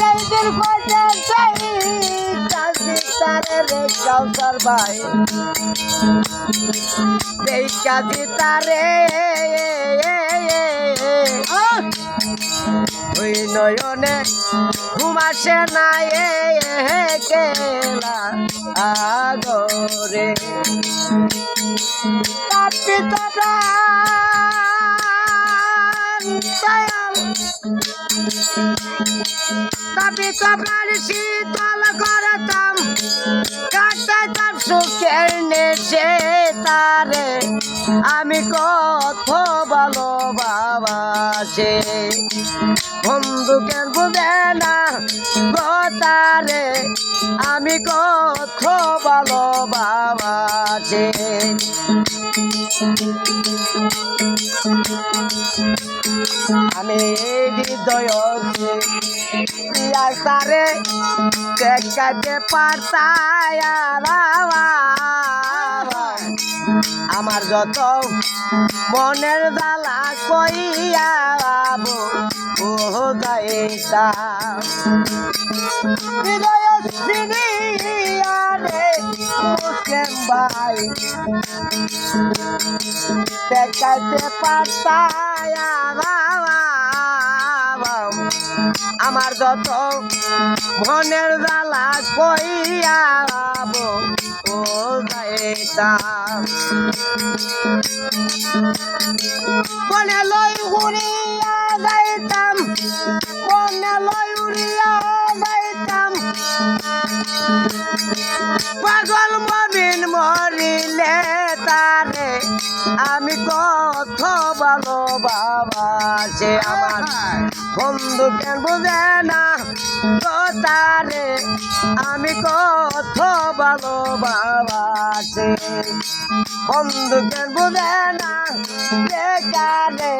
সেই দিন কইতে চাই কাজী তারে রে ভাই। কাজী তারে ওই নয়নে ঘুমাসে না এ কেলা আগরে তাপি তোরার শীতল করতাম কাটাতাম সুখের নেশে তারে। আমি কত ভালো বাবাসে বন্ধুকের বুঝে না আমি তারে দেখাতে পারতাই আমার। যত মনের জ্বালা কইয়া ও গাইতা হৃদয় মুসলিম ভাই দেখাতে পারতাই আমার যত মনের জ্বালা কইয়া ও যাইতাম মনে লই উড়িয়া যাইতাম পাগল মমিন মরিলে তারে। আমি কত ভালো বাবা আমার বন্ধু কেন বুঝে না তারে। আমি কত ভালো বাবা সে বন্ধু কেন বুঝে না বেকারে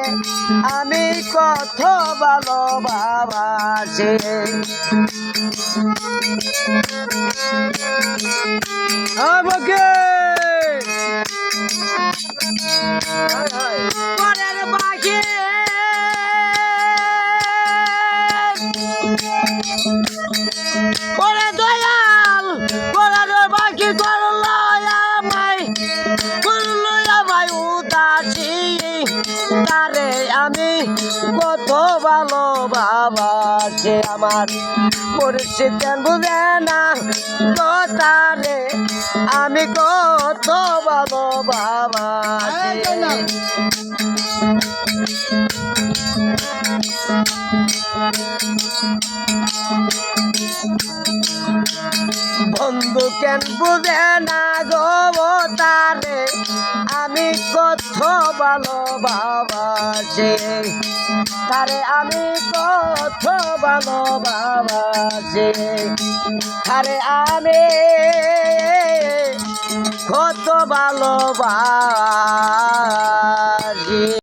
আমি কত ভালো বাবা আমাকে তারে আমি কত ভালো বাবা সে আমার পরিস্থিতি বুঝে না তো তারে আমি কত ভালো বাবা বন্ধু কেন বুঝে না গো ভালো বাবা সে তারে আমি কত ভালোবাসে। তারে আমি কত ভালো